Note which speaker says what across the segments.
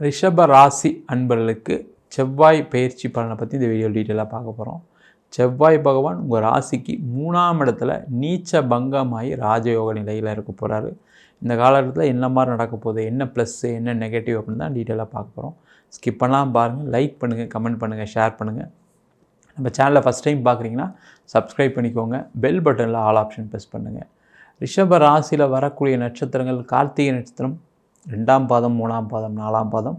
Speaker 1: ரிஷப ராசி அன்பர்களுக்கு செவ்வாய் பயிற்சி பலனை பற்றி இந்த வீடியோ டீட்டெயிலாக பார்க்க போகிறோம் செவ்வாய் பகவான் உங்கள் ராசிக்கு மூணாம் இடத்துல நீச்ச பங்கமாகி ராஜயோக நிலையில் இருக்க போகிறாரு இந்த காலகட்டத்தில் என்ன மாதிரி நடக்க போகுது என்ன ப்ளஸ்ஸு என்ன நெகட்டிவ் அப்படின்னு தான் டீட்டெயிலாக பார்க்க போகிறோம் ஸ்கிப் பண்ணலாம் பாருங்கள் லைக் பண்ணுங்கள் கமெண்ட் பண்ணுங்கள் ஷேர் பண்ணுங்கள் நம்ம சேனலை ஃபஸ்ட் டைம் பார்க்குறீங்கன்னா சப்ஸ்கிரைப் பண்ணிக்கோங்க பெல் பட்டனில் ஆல் ஆப்ஷன் ப்ரெஸ் பண்ணுங்கள் ரிஷப ராசியில் வரக்கூடிய நட்சத்திரங்கள் கார்த்திகை நட்சத்திரம் ரெண்டாம் பாதம் மூணாம் பாதம் நாலாம் பாதம்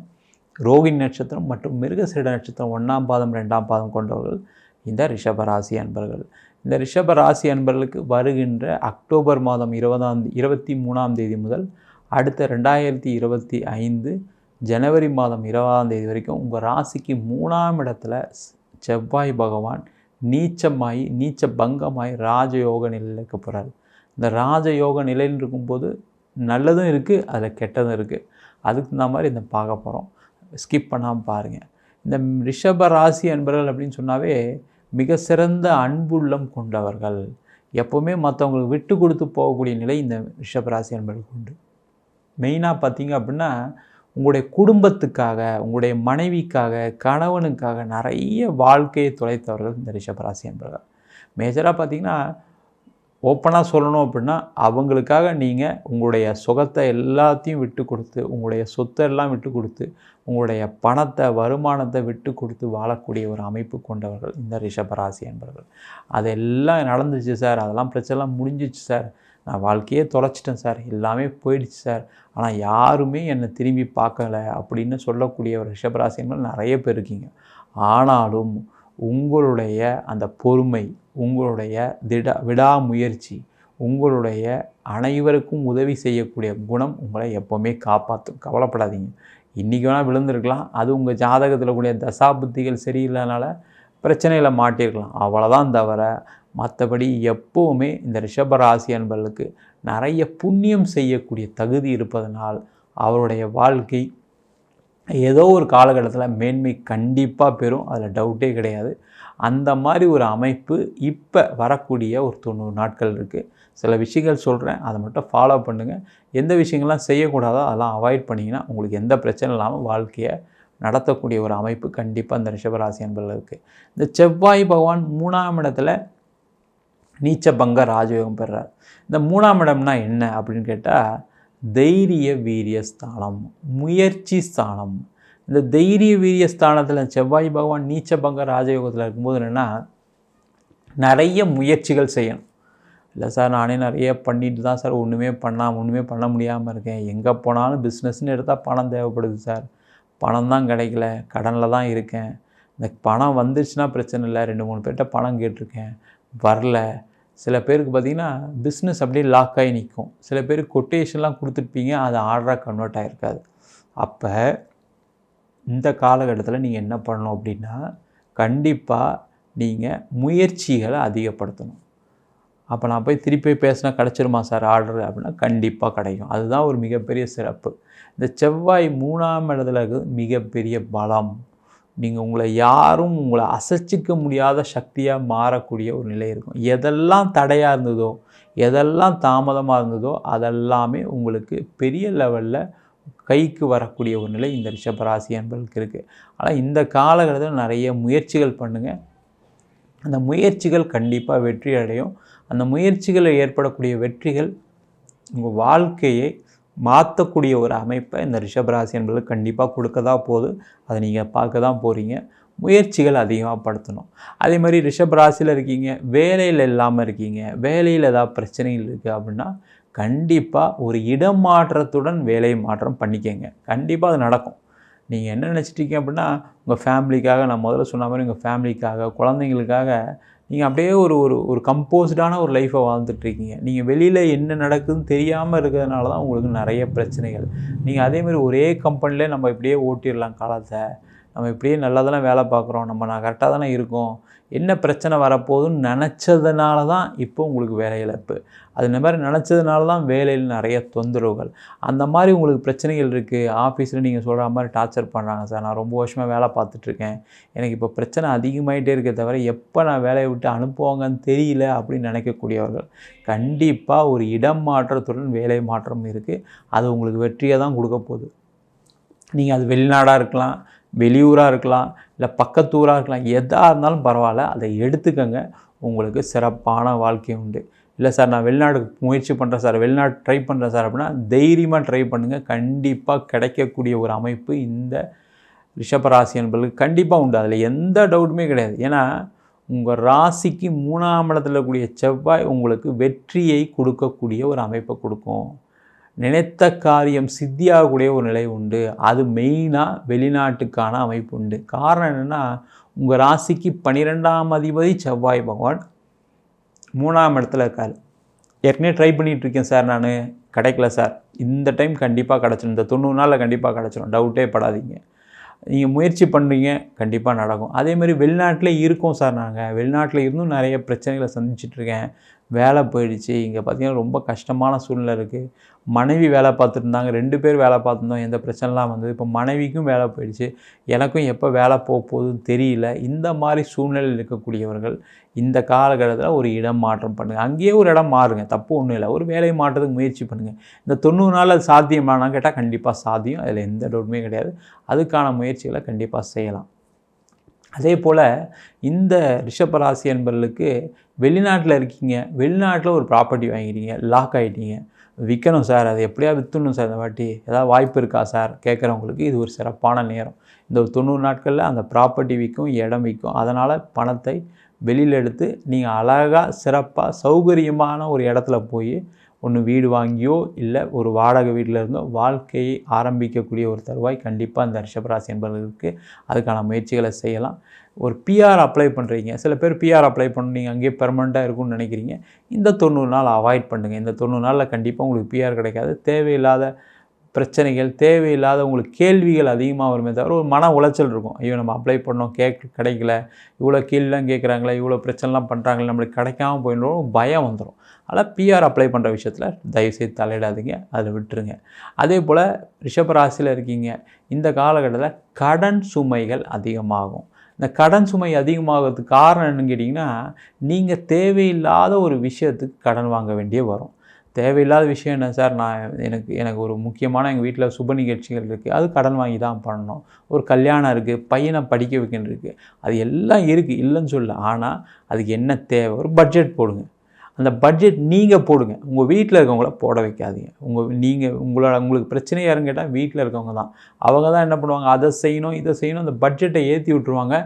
Speaker 1: ரோகிணி நட்சத்திரம் மற்றும் மிருகசீட நட்சத்திரம் ஒன்றாம் பாதம் ரெண்டாம் பாதம் கொண்டவர்கள் இந்த ரிஷப ராசி அன்பர்கள். இந்த ரிஷப ராசி அன்பர்களுக்கு வருகின்ற அக்டோபர் மாதம் இருபதாம் இருபத்தி மூணாம் தேதி முதல் அடுத்த ரெண்டாயிரத்தி இருபத்தி ஐந்து ஜனவரி மாதம் இருபதாம் தேதி வரைக்கும் உங்கள் ராசிக்கு மூணாம் இடத்துல செவ்வாய் பகவான் நீச்சமாகி நீச்ச பங்கமாகி ராஜயோக நிலையில் இருக்க போகிறார் இந்த ராஜயோக நிலையில் இருக்கும்போது நல்லதும் இருக்குது அதில் கெட்டதும் இருக்குது அதுக்கு தகுந்த மாதிரி இந்த பார்க்க போகிறோம் ஸ்கிப் பண்ணாமல் பாருங்கள் இந்த ரிஷப ராசி அன்பர்கள் அப்படின்னு சொன்னாவே மிக சிறந்த அன்புள்ளம் கொண்டவர்கள். எப்போவுமே மற்றவங்களுக்கு விட்டு கொடுத்து போகக்கூடிய நிலை இந்த ரிஷப ராசி அன்பர்களுக்கு உண்டு. மெயினாக பார்த்தீங்க அப்படின்னா உங்களுடைய குடும்பத்துக்காக உங்களுடைய மனைவிக்காக கணவனுக்காக நிறைய வாழ்க்கையை தொலைத்தவர்கள் இந்த ரிஷபராசி என்பவர்கள் மேஜராக பார்த்தீங்கன்னா ஓப்பனாக சொல்லணும் அப்படின்னா அவங்களுக்காக நீங்கள் உங்களுடைய சுகத்தை எல்லாத்தையும் விட்டு கொடுத்து உங்களுடைய சொத்தை எல்லாம் விட்டு கொடுத்து உங்களுடைய பணத்தை வருமானத்தை விட்டு கொடுத்து வாழக்கூடிய ஒரு அமைப்பு கொண்டவர்கள் இந்த ரிஷபராசி என்பவர்கள். அதெல்லாம் நடந்துச்சு சார். அதெல்லாம் பிரச்சனைலாம் முடிஞ்சிச்சு சார். நான் வாழ்க்கையே தொலைச்சிட்டேன் சார். எல்லாமே போயிடுச்சு சார். ஆனால் யாருமே என்னை திரும்பி பார்க்கல அப்படின்னு சொல்லக்கூடிய ஒரு ரிஷபராசி என்பது நிறைய பேர் இருக்கீங்க. ஆனாலும் உங்களுடைய அந்த பொறுமை உங்களுடைய திட விடாமுயற்சி உங்களுடைய அனைவருக்கும் உதவி செய்யக்கூடிய குணம் உங்களை எப்போவுமே காப்பாற்றும் கவலைப்படாதீங்க. இன்றைக்கி வேணால் விழுந்திருக்கலாம். அது உங்கள் ஜாதகத்தில் கூடிய தசாபுத்திகள் சரியில்லைனால பிரச்சனையில் மாட்டிருக்கலாம். அவ்வளோதான் தவிர மற்றபடி எப்போவுமே இந்த ரிஷபராசி அன்பர்களுக்கு நிறைய புண்ணியம் செய்யக்கூடிய தகுதி இருப்பதனால் அவருடைய வாழ்க்கை ஏதோ ஒரு காலகட்டத்தில் மேன்மை கண்டிப்பாக பெறும். அதில் டவுட்டே கிடையாது. அந்த மாதிரி ஒரு அமைப்பு இப்போ வரக்கூடிய ஒரு தொண்ணூறு நாட்கள் இருக்குது சில விஷயங்கள் சொல்கிறேன் அதை மட்டும் ஃபாலோ பண்ணுங்கள் எந்த விஷயங்கள்லாம் செய்யக்கூடாதோ அதெல்லாம் அவாய்ட் பண்ணிங்கன்னா உங்களுக்கு எந்த பிரச்சனை இல்லாமல் வாழ்க்கையை நடத்தக்கூடிய ஒரு அமைப்பு கண்டிப்பாக இந்த ரிஷபராசி என்பதில் இருக்குது இந்த செவ்வாய் பகவான் மூணாம் இடத்துல நீச்ச பங்க ராஜயோகம் பெறார். இந்த மூணாம் இடம்னா என்ன அப்படின்னு கேட்டால் தைரிய வீரிய ஸ்தானம் முயற்சி ஸ்தானம். இந்த தைரிய வீரிய ஸ்தானத்தில் செவ்வாய் பகவான் நீச்சபங்க ராஜயோகத்தில் இருக்கும்போது என்னென்னா நிறைய முயற்சிகள் செய்யணும். இல்லை சார் நானே நிறைய பண்ணிட்டு தான் சார் ஒன்றுமே பண்ணால் ஒன்றுமே பண்ண முடியாமல் இருக்கேன். எங்கே போனாலும் பிஸ்னஸ்னு எடுத்தால் பணம் தேவைப்படுது சார். பணம் தான் கிடைக்கல கடனில் தான் இருக்கேன். இந்த பணம் வந்துருச்சுன்னா பிரச்சனை இல்லை ரெண்டு மூணு பேர்கிட்ட பணம் கேட்டிருக்கேன். வரல. சில பேருக்கு பார்த்திங்கன்னா பிஸ்னஸ் அப்படியே லாக் ஆகி நிற்கும் சில பேருக்கு கொட்டேஷன்லாம் கொடுத்துருப்பீங்க அது ஆர்டராக கன்வெர்ட் ஆகிருக்காது அப்போ இந்த காலகட்டத்தில் நீங்கள் என்ன பண்ணணும் அப்படின்னா கண்டிப்பாக நீங்கள் முயற்சிகளை அதிகப்படுத்தணும். அப்போ நான் போய் திருப்பி பேசினா கிடச்சிருமா சார் ஆர்டர் அப்படின்னா கண்டிப்பாக கிடைக்கும். அதுதான் ஒரு மிகப்பெரிய சிறப்பு. இந்த செவ்வாய் மூணாம் இடத்துல இருக்குது மிகப்பெரிய பலம். நீங்கள் உங்களை யாரும் உங்களை அசைச்சிக்க முடியாத சக்தியாக மாறக்கூடிய ஒரு நிலை இருக்கும். எதெல்லாம் தடையாக இருந்ததோ எதெல்லாம் தாமதமாக இருந்ததோ அதெல்லாமே உங்களுக்கு பெரிய லெவலில் கைக்கு வரக்கூடிய ஒரு நிலை இந்த ரிஷபராசி என்பதற்கு இருக்குது ஆனால் இந்த காலகட்டத்தில் நிறைய முயற்சிகள் பண்ணுங்கள் அந்த முயற்சிகள் கண்டிப்பாக வெற்றி அடையும். அந்த முயற்சிகளில் ஏற்படக்கூடிய வெற்றிகள் உங்கள் வாழ்க்கையை மாற்றக்கூடிய ஒரு அமைப்பை இந்த ரிஷபராசி என்பது கண்டிப்பாக கொடுக்க தான் போகுது. அதை நீங்கள் பார்க்க தான் போகிறீங்க முயற்சிகள் அதிகமாக படுத்தணும். அதே மாதிரி ரிஷபராசியில் இருக்கீங்க. வேலையில் இல்லாமல் இருக்கீங்க. வேலையில் ஏதாவது பிரச்சனைகள் இருக்குது அப்படின்னா கண்டிப்பாக ஒரு இடம் மாற்றத்துடன் வேலை மாற்றம் பண்ணிக்கங்க. கண்டிப்பாக அது நடக்கும். நீங்கள் என்ன நினச்சிட்டீங்க அப்படின்னா உங்கள் ஃபேமிலிக்காக நான் முதல்ல சொன்ன மாதிரி உங்கள் ஃபேமிலிக்காக குழந்தைங்களுக்காக நீங்கள் அப்படியே ஒரு ஒரு ஒரு கம்போஸ்டான ஒரு லைஃப்பை வாழ்ந்துட்டுருக்கீங்க நீங்கள் வெளியில் என்ன நடக்குதுன்னு தெரியாமல் இருக்கிறதுனால தான் உங்களுக்கு நிறைய பிரச்சனைகள். நீங்கள் அதேமாதிரி ஒரே கம்பெனிலே நம்ம இப்படியே ஓட்டிடலாம் காலத்தை. நம்ம இப்படியே நல்லா தானே வேலை பார்க்குறோம் நம்ம நான் கரெக்டாக தானே இருக்கோம் என்ன பிரச்சனை வரப்போகுதுன்னு நினச்சதுனால தான் இப்போ உங்களுக்கு வேலை இழப்பு. அது இந்த மாதிரி நினச்சதுனால தான் வேலையில் நிறைய தொந்தரவுகள். அந்த மாதிரி உங்களுக்கு பிரச்சனைகள் இருக்குது ஆஃபீஸில் நீங்கள் சொல்கிற மாதிரி டார்ச்சர் பண்ணுறாங்க சார் நான் ரொம்ப வருஷமாக வேலை பார்த்துட்ருக்கேன். எனக்கு இப்போ பிரச்சனை அதிகமாகிட்டே இருக்கே தவிர எப்போ நான் வேலையை விட்டு அனுப்புவாங்கன்னு தெரியல அப்படின்னு நினைக்கக்கூடியவர்கள். கண்டிப்பாக ஒரு இடம் மாற்றத்துடன் வேலை மாற்றம் இருக்குது அது உங்களுக்கு வெற்றியை தான் கொடுக்க போகுது. நீங்கள் அது வெளிநாடாக இருக்கலாம் வெளியூராக இருக்கலாம் இல்லை பக்கத்தூராக இருக்கலாம் எதாக இருந்தாலும் பரவாயில்ல அதை எடுத்துக்கங்க. உங்களுக்கு சிறப்பான வாழ்க்கை உண்டு. இல்லை சார் நான் வெளிநாடு முயற்சி பண்ணுறேன் சார் வெளிநாடு ட்ரை பண்ணுறேன் சார் அப்படின்னா தைரியமாக ட்ரை பண்ணுங்கள் கண்டிப்பாக கிடைக்கக்கூடிய ஒரு அமைப்பு இந்த ரிஷபராசி என்பதுக்கு கண்டிப்பாக உண்டு. அதில் எந்த டவுட்டுமே கிடையாது. ஏன்னா உங்கள் ராசிக்கு மூணாம் இடத்துல கூடிய செவ்வாய் உங்களுக்கு வெற்றியை கொடுக்கக்கூடிய ஒரு அமைப்பை கொடுக்கும். நினைத்த காரியம் சித்தியாகக்கூடிய ஒரு நிலை உண்டு. அது மெயினாக வெளிநாட்டுக்கான அமைப்பு உண்டு. காரணம் என்னென்னா உங்கள் ராசிக்கு பன்னிரெண்டாம் அதிபதி செவ்வாய் பகவான் மூணாம் இடத்துல இருக்கார். ஏற்கனவே ட்ரை பண்ணிகிட்டு இருக்கேன் சார் நான். கிடைக்கல சார் இந்த டைம் கண்டிப்பாக கிடச்சிடும் இந்த தொண்ணூறு நாளில் கண்டிப்பாக கிடச்சிடும் டவுட்டே படாதீங்க. நீங்கள் முயற்சி பண்ணுறீங்க கண்டிப்பாக நடக்கும். அதேமாதிரி வெளிநாட்டில் இருக்கோம் சார் நாங்கள் வெளிநாட்டில் இருந்தும் நிறைய பிரச்சனைகளை சந்திச்சிட்ருக்கேன் வேலை போயிடுச்சு. இங்கே பார்த்தீங்கன்னா ரொம்ப கஷ்டமான சூழ்நிலை இருக்குது மனைவி வேலை பார்த்துருந்தாங்க ரெண்டு பேர் வேலை பார்த்துருந்தோம். எந்த பிரச்சனைலாம் வந்தது? இப்போ மனைவிக்கும் வேலை போயிடுச்சு. எனக்கும் எப்போ வேலை போக போகுதுன்னு தெரியல. இந்த மாதிரி சூழ்நிலையில் இருக்கக்கூடியவர்கள் இந்த காலகட்டத்தில் ஒரு இடம் மாற்றம் பண்ணுங்கள் அங்கேயே ஒரு இடம் மாறுங்க. தப்பு ஒன்றும் இல்லை. ஒரு வேலையை மாற்றத்துக்கு முயற்சி பண்ணுங்கள் இந்த தொண்ணூறு நாள் அது சாத்தியமானான்னு கேட்டால் கண்டிப்பாக சாத்தியம். அதில் எந்த டவுட்டுமே கிடையாது. அதுக்கான முயற்சிகளை கண்டிப்பாக செய்யலாம். அதே போல் இந்த ரிஷபராசி என்பர்களுக்கு வெளிநாட்டில் இருக்கீங்க வெளிநாட்டில் ஒரு ப்ராப்பர்ட்டி வாங்கிட்டீங்க லாக் ஆகிட்டீங்க விற்கணும் சார் அதை எப்படியா விற்றுணும் சார் இந்த வாட்டி. ஏதாவது வாய்ப்பு இருக்கா சார்? கேட்குறவங்களுக்கு இது ஒரு சிறப்பான நேரம். இந்த ஒரு தொண்ணூறு நாட்களில் அந்த ப்ராப்பர்ட்டி விற்கும் இடம் விற்கும் அதனால் பணத்தை வெளியில் எடுத்து நீங்கள் அழகாக சிறப்பாக சௌகரியமான ஒரு இடத்துல போய் ஒன்று வீடு வாங்கியோ இல்லை ஒரு வாடகை வீட்டில் இருந்தோ வாழ்க்கையை ஆரம்பிக்கக்கூடிய ஒரு தருவாய். கண்டிப்பாக அந்த ரிஷபராசி என்பவர்களுக்கு அதுக்கான முயற்சிகளை செய்யலாம். ஒரு பிஆர் அப்ளை பண்ணுறீங்க சில பேர் பிஆர் அப்ளை பண்ணி அங்கேயே பெர்மனெண்ட்டாக இருக்கும்னு நினைக்கிறீங்க. இந்த தொண்ணூறு நாள் அவாய்ட் பண்ணுங்கள் இந்த தொண்ணூறு நாளில் கண்டிப்பாக உங்களுக்கு பிஆர் கிடைக்காது. தேவையில்லாத பிரச்சனைகள் தேவையில்லாத உங்களுக்கு கேள்விகள் அதிகமாக வருமே தவிர ஒரு மன உளைச்சல் இருக்கும். ஐயோ நம்ம அப்ளை பண்ணோம் கேக் கிடைக்கல இவ்வளோ கீழெலாம் கேட்குறாங்களே இவ்வளோ பிரச்சனைலாம் பண்ணுறாங்களே நம்மளுக்கு கிடைக்காம போயிடும் பயம் வந்துடும் அதனால் பிஆர் அப்ளை பண்ணுற விஷயத்தில் தயவுசெய்து தலையிடாதீங்க அதில் விட்டுருங்க. அதே போல் ரிஷபராசியில் இருக்கீங்க இந்த காலகட்டத்தில் கடன் சுமைகள் அதிகமாகும். இந்த கடன் சுமை அதிகமாகிறதுக்கு காரணம் என்னன்னு கேட்டிங்கன்னா நீங்கள் தேவையில்லாத ஒரு விஷயத்துக்கு கடன் வாங்க வேண்டிய வரும். தேவையில்லாத விஷயம் என்ன சார்? நான் எனக்கு எனக்கு ஒரு முக்கியமான எங்கள் வீட்டில் சுப நிகழ்ச்சிகள் இருக்குது அது கடன் வாங்கி தான் பண்ணணும். ஒரு கல்யாணம் இருக்குது பையனை படிக்க வைக்கணும் இருக்குது அது எல்லாம் இருக்குது இல்லைன்னு சொல்ல ஆனால் அதுக்கு என்ன தேவை? ஒரு பட்ஜெட் போடுங்க. அந்த பட்ஜெட் நீங்கள் போடுங்க. உங்கள் வீட்டில் இருக்கவங்கள போட வைக்காதீங்க. உங்கள் நீங்கள் உங்களோட உங்களுக்கு பிரச்சனை யாருன்னு கேட்டால் வீட்டில் இருக்கவங்க தான். அவங்க தான் என்ன பண்ணுவாங்க? அதை செய்யணும் இதை செய்யணும் அந்த பட்ஜெட்டை ஏற்றி விட்டுருவாங்க.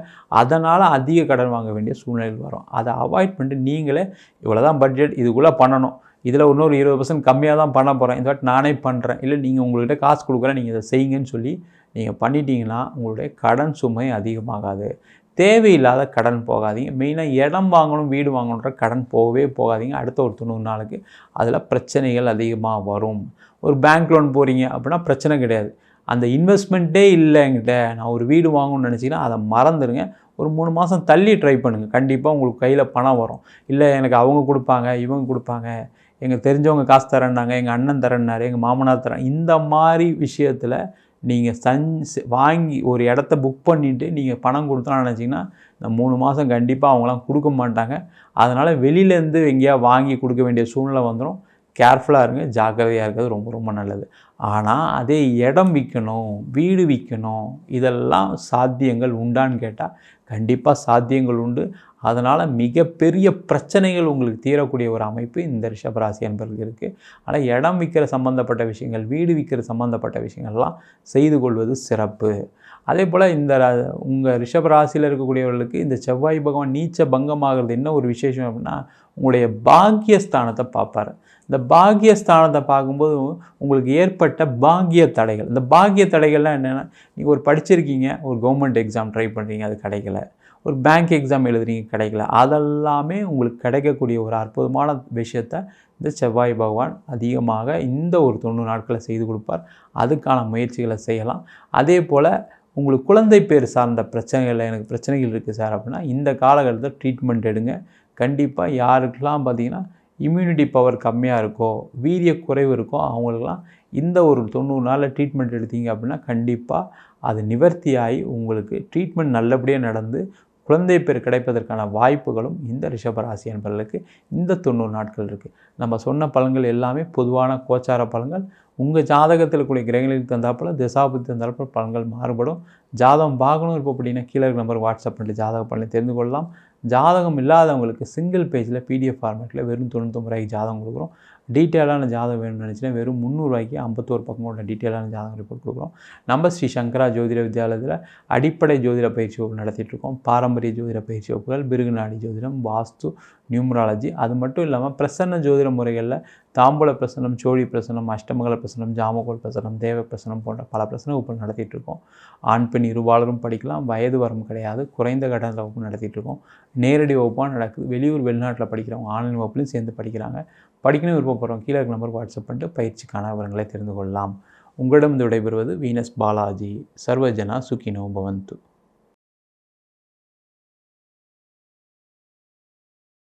Speaker 1: அதனால் அதிக கடன் வாங்க வேண்டிய சூழ்நிலையில் வரும். அதை அவாய்ட் பண்ணிட்டு நீங்களே இவ்வளோ தான் பட்ஜெட் இதுக்குள்ளே பண்ணணும். இதில் இன்னொரு இருபது பர்சன்ட் கம்மியாக தான் பண்ண போகிறேன். இந்த வாட்டி நானே பண்ணுறேன். இல்லை நீங்கள் உங்கள்கிட்ட காசு கொடுக்குறேன் நீங்கள் இதை செய்யுங்கன்னு சொல்லி நீங்கள் பண்ணிட்டீங்கன்னா உங்களுடைய கடன் சுமை அதிகமாகாது. தேவையில்லாத கடன் போகாதீங்க. மெயினாக இடம் வாங்கணும் வீடு வாங்கணுன்ற கடன் போகவே போகாதீங்க. அடுத்த ஒரு தொண்ணூறு நாளுக்கு அதில் பிரச்சனைகள் அதிகமாக வரும். ஒரு பேங்க் லோன் போகிறீங்க அப்படின்னா பிரச்சனை கிடையாது. அந்த இன்வெஸ்ட்மெண்ட்டே இல்லை என்கிட்ட. நான் ஒரு வீடு வாங்கணும்னு நினச்சிங்கன்னா அதை மறந்துடுங்க. ஒரு மூணு மாதம் தள்ளி ட்ரை பண்ணுங்கள் கண்டிப்பாக உங்களுக்கு கையில் பணம் வரும். இல்லை எனக்கு அவங்க கொடுப்பாங்க இவங்க கொடுப்பாங்க. எங்கள் தெரிஞ்சவங்க காசு தரேன்னாங்க எங்கள் அண்ணன் தரேன்னாரு எங்கள் மாமனார் தரேன் இந்த மாதிரி விஷயத்தில் நீங்கள் சஞ் வாங்கி ஒரு இடத்த புக் பண்ணிவிட்டு நீங்கள் பணம் கொடுத்தலாம் நினச்சிங்கன்னா இந்த மூணு மாதம் கண்டிப்பாக அவங்களாம் கொடுக்க மாட்டாங்க. அதனால் வெளியிலேருந்து எங்கேயா வாங்கி கொடுக்க வேண்டிய சூழ்நிலை வந்துடும் கேர்ஃபுல்லாக இருங்க ஜாக்கிரதையாக இருக்கிறது ரொம்ப ரொம்ப நல்லது. ஆனால் அதே இடம் விற்கணும் வீடு விற்கணும் இதெல்லாம் சாத்தியங்கள் உண்டான்னு கேட்டால் கண்டிப்பாக சாத்தியங்கள் உண்டு. அதனால் மிகப்பெரிய பிரச்சனைகள் உங்களுக்கு தீரக்கூடிய ஒரு அமைப்பு இந்த ரிஷபராசி என்பதற்கு இருக்குது ஆனால் இடம் விற்கிற சம்மந்தப்பட்ட விஷயங்கள் வீடு விற்கிற சம்மந்தப்பட்ட விஷயங்கள்லாம் செய்து கொள்வது சிறப்பு. அதே போல் இந்த உங்கள் ரிஷபராசியில் இருக்கக்கூடியவர்களுக்கு இந்த செவ்வாய் பகவான் நீச்ச பங்கமாகிறது என்ன ஒரு விசேஷம் அப்படின்னா உங்களுடைய பாக்கியஸ்தானத்தை பார்ப்பார். இந்த பாக்கியஸ்தானத்தை பார்க்கும்போது உங்களுக்கு ஏற்பட்ட பாக்கிய தடைகள். இந்த பாக்கிய தடைகள்லாம் என்னென்னா நீங்கள் ஒரு படிச்சிருக்கீங்க ஒரு கவர்மெண்ட் எக்ஸாம் ட்ரை பண்ணுறீங்க அது கிடைக்கல. ஒரு பேங்க் எக்ஸாம் எழுதுறீங்க கிடைக்கல. அதெல்லாமே உங்களுக்கு கிடைக்கக்கூடிய ஒரு அற்புதமான விஷயத்தை இந்த செவ்வாய் பகவான் அதிகமாக இந்த ஒரு தொண்ணூறு நாட்களை செய்து கொடுப்பார். அதுக்கான முயற்சிகளை செய்யலாம். அதே போல் உங்களுக்கு குழந்தை பேர் சார்ந்த பிரச்சனைகள் எனக்கு பிரச்சனைகள் இருக்குது சார் அப்படின்னா இந்த காலகட்டத்தில் ட்ரீட்மெண்ட் எடுங்க. கண்டிப்பாக யாருக்கெல்லாம் பார்த்தீங்கன்னா இம்யூனிட்டி பவர் கம்மியாக இருக்கோ வீரிய குறைவு இருக்கோ அவங்களுக்கெல்லாம் இந்த ஒரு தொண்ணூறு நாளில் ட்ரீட்மெண்ட் எடுத்தீங்க அப்படின்னா கண்டிப்பாக அது நிவர்த்தியாகி உங்களுக்கு ட்ரீட்மெண்ட் நல்லபடியாக நடந்து குழந்தை பேர் கிடைப்பதற்கான வாய்ப்புகளும் இந்த ரிஷபராசி என்பவர்களுக்கு இந்த தொண்ணூறு நாட்கள் இருக்குது நம்ம சொன்ன பலன்கள் எல்லாமே பொதுவான கோச்சார பலன்கள். உங்கள் ஜாதகத்தில் கூடிய கிரகங்களுக்கு தந்தாப்பில் திசாபுத்தி தந்தாப்பில் பலன்கள் மாறுபடும். ஜாதகம் பார்க்கணும் இருப்போம் அப்படின்னா கீழே நம்பர் வாட்ஸ்அப் பண்ணி ஜாதக பலனை தெரிந்து கொள்ளலாம். ஜாதகம் இல்லாதவங்களுக்கு சிங்கிள் பேஜில் பிடிஎஃப் ஃபார்மேட்டில் வெறும் தொண்ணூத்தொம்பது ரூபாய்க்கு ஜாதகம் கொடுக்குறோம். டீட்டெயிலான ஜாதகம் வேணும்னு நினச்சினா வெறும் முந்நூறுவாய்க்கு ஐம்பத்தோரு பக்கம் உள்ள டீட்டெயிலான ஜாதகம் ரிப்போர்ட் கொடுக்குறோம். நம்ம ஸ்ரீ சங்கரா ஜோதிட வித்யாலயத்தில் அடிப்படை ஜோதிட பயிற்சி வகுப்பு நடத்திட்டு இருக்கோம். பாரம்பரிய ஜோதிட பயிற்சி வகுப்புகள் பிருகுநாடி ஜோதிடம் வாஸ்து நியூமராலஜி. அது மட்டும் இல்லாமல் பிரசன்ன ஜோதிட முறைகளில் தாம்பூல பிரசனம் சோழி பிரசனம் அஷ்டமங்கல பிரசனம் ஜாமகோல் பிரசனம் தேவ பிரசனம் போன்ற பல பிரசன வகுப்புகள் நடத்திட்டு இருக்கோம் ஆண் பெண் இருபாலரும் படிக்கலாம் வயது வரம் கிடையாது குறைந்த கட்டணத்தில் வகுப்பு நடத்திட்டு இருக்கோம் நேரடி வகுப்பாக நடக்குது. வெளியூர் வெளிநாட்டில் படிக்கிறவங்க ஆன்லைன் வகுப்புலையும் சேர்ந்து படிக்கிறாங்க. படிக்கணும் விருப்பப்படுறோம் கீழே இருக்க நம்பருக்கு வாட்ஸ்அப் பண்ணிட்டு பயிற்சிக்கான விவரங்களை தெரிந்து கொள்ளலாம். உங்களிடம் விடைபெறுவது வீனஸ் பாலாஜி. சர்வஜனா சுகினோ பவந்து.